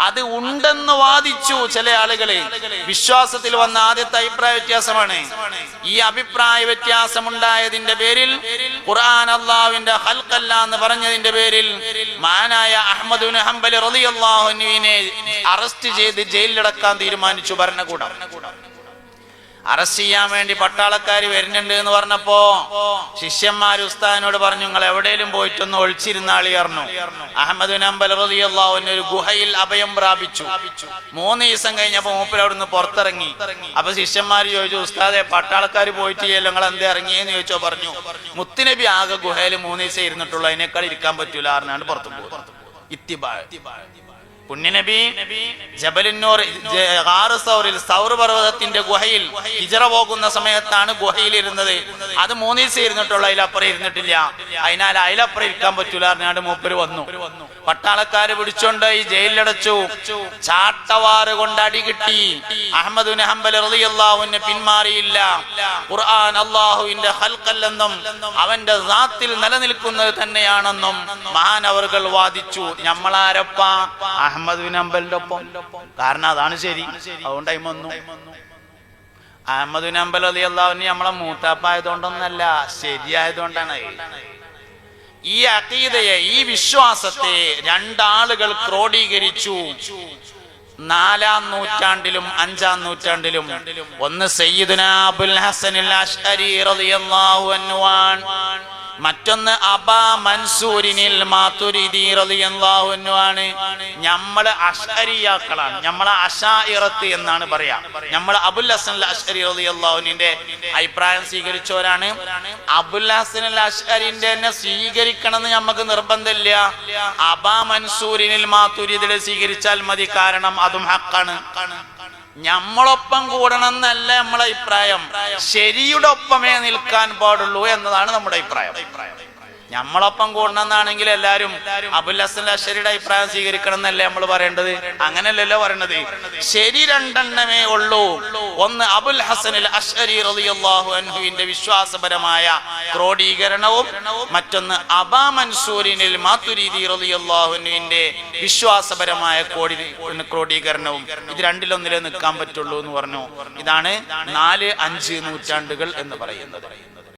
അത് ഉണ്ടെന്ന് വാദിച്ചു ചില ആളുകളെ. വിശ്വാസത്തിൽ വന്ന ആദ്യത്തെ അഭിപ്രായ വ്യത്യാസമാണ്. ഈ അഭിപ്രായ വ്യത്യാസം ഉണ്ടായതിന്റെ പേരിൽ ഖുർആൻ അള്ളാവിന്റെ ഹൽക്കല്ല എന്ന് പറഞ്ഞതിന്റെ പേരിൽ മാനായ അഹമ്മദ് ഹംബൽ റളിയല്ലാഹുവിനെ അറസ്റ്റ് ചെയ്ത് ജയിലിലടക്കാൻ തീരുമാനിച്ചു ഭരണകൂടം. അറസ്റ്റ് ചെയ്യാൻ വേണ്ടി പട്ടാളക്കാർ വരുന്നുണ്ട് എന്ന് പറഞ്ഞപ്പോ ശിഷ്യന്മാർ ഉസ്താദിനോട് പറഞ്ഞു നിങ്ങൾ എവിടെയും പോയിട്ടൊന്ന് ഒളിച്ചിരുന്ന അറിഞ്ഞു. അഹമ്മദ് ഒരു ഗുഹയിൽ അഭയം പ്രാപിച്ചു. മൂന്ന് ദിവസം കഴിഞ്ഞപ്പോ മൂപ്പര് അവിടുന്ന് പുറത്തിറങ്ങി. അപ്പൊ ശിഷ്യന്മാർ ചോദിച്ചു ഉസ്താദെ പട്ടാളക്കാർ പോയിട്ട് നിങ്ങൾ എന്ത് ഇറങ്ങിയെന്ന് ചോദിച്ചോ? പറഞ്ഞു. മുത്തുനബി ആകെ ഗുഹയിൽ മൂന്ന് ദിവസം ഇരുന്നിട്ടുള്ളൂ അതിനേക്കാൾ ഇരിക്കാൻ പറ്റൂല അറിഞ്ഞാണ്ട് പുറത്തു പോകും പുണ്യനബി ജബലിന്നൂർ സൗർ പർവതത്തിന്റെ ഗുഹയിൽ ഹിജറ പോകുന്ന സമയത്താണ് ഗുഹയിൽ ഇരുന്നത് അത് മൂന്ന് ദിവസം ഇരുന്നിട്ടുള്ളൂ അതിലപ്പുറം ഇരുന്നിട്ടില്ല. അതിനാൽ അതിലപ്പുറം ഇരിക്കാൻ പറ്റൂല അറിഞ്ഞാണ്ട് മൂപ്പര് വന്നു. പട്ടാളക്കാര് പിടിച്ചോണ്ട് ഈ ജയിലിലടച്ചു. ചാട്ടവാറ് കൊണ്ട് അടി കിട്ടി. അഹമ്മദ് ഹംബൽ പിന്മാറിയില്ല. ഖുർആൻ അള്ളാഹുവിന്റെ ഹൽക്കല്ലെന്നും അവന്റെ ദാത്തിൽ നിലനിൽക്കുന്നത് തന്നെയാണെന്നും മഹാനവറുകൾ വാദിച്ചു. ഞമ്മളാരപ്പ? അഹമ്മദ് ബിൻ അമ്പലിന്റെ ഒപ്പം. കാരണം അതാണ് ശരി. അതുകൊണ്ട് വന്നു. അഹമ്മദ് ബിൻ അമ്പൽ അലി അള്ളാഹുവിന് നമ്മളെ മൂത്താപ്പായതുകൊണ്ടൊന്നല്ല ശരിയായതുകൊണ്ടാണ്. ഈ അതീതയെ ഈ വിശ്വാസത്തെ രണ്ടാളുകൾ ക്രോഡീകരിച്ചു. നാലാം നൂറ്റാണ്ടിലും അഞ്ചാം നൂറ്റാണ്ടിലും. ഒന്ന് സയ്യിദുന അബുൽ ഹസനിൽ അഷ്അരി റളിയല്ലാഹു അൻഹു. മറ്റൊന്ന് അബാ മൻസൂരിനിൽ റളിയല്ലാഹു ആണ് നമ്മൾ അഷ്അരിയാക്കളാണ്. നമ്മളെ അഷായിറത്ത് എന്നാണ് പറയാ. നമ്മൾ അബുൽ ഹസൻ അൽ അഷ്അരി റളിയല്ലാഹുവിന്റെ അഭിപ്രായം സ്വീകരിച്ചവരാണ്. അബുൽ ഹസൻ അൽ അഷ്അരിന്റെ തന്നെ സ്വീകരിക്കണം എന്ന് നമുക്ക് നിർബന്ധമില്ല. അബാ മൻസൂരിനിൽ മാതുരിദിൽ സ്വീകരിച്ചാൽ മതി. കാരണം അതും ഹക്കാണ്. ഞമ്മളൊപ്പം കൂടണമെന്നല്ല നമ്മളെ അഭിപ്രായം. ശരിയുടെ ഒപ്പമേ നിൽക്കാൻ പാടുള്ളൂ എന്നതാണ് നമ്മുടെ അഭിപ്രായം. ഞമ്മളൊപ്പം കൂടണമെന്നാണെങ്കിൽ എല്ലാരും അബുൽ ഹസൻ അഷരിയുടെ അഭിപ്രായം സ്വീകരിക്കണം എന്നല്ലേ നമ്മൾ പറയേണ്ടത്? അങ്ങനെയല്ലല്ലോ പറയണത്. ശരി രണ്ടെണ്ണമേ ഉള്ളൂ. ഒന്ന് അബുൽ ഹസൻ അഷരി റളിയല്ലാഹു അൻഹുവിന്റെ വിശ്വാസപരമായ ക്രോഡീകരണവും മറ്റൊന്ന് അബാ മൻസൂരിനിൽ മാതുരീദി റളിയല്ലാഹു അൻഹുവിന്റെ വിശ്വാസപരമായ കോടി ക്രോഡീകരണവും. ഇത് രണ്ടിലൊന്നിലേ നിൽക്കാൻ പറ്റുള്ളൂ എന്ന് പറഞ്ഞു. ഇതാണ് നാല് അഞ്ച് നൂറ്റാണ്ടുകൾ എന്ന് പറയുന്നത്.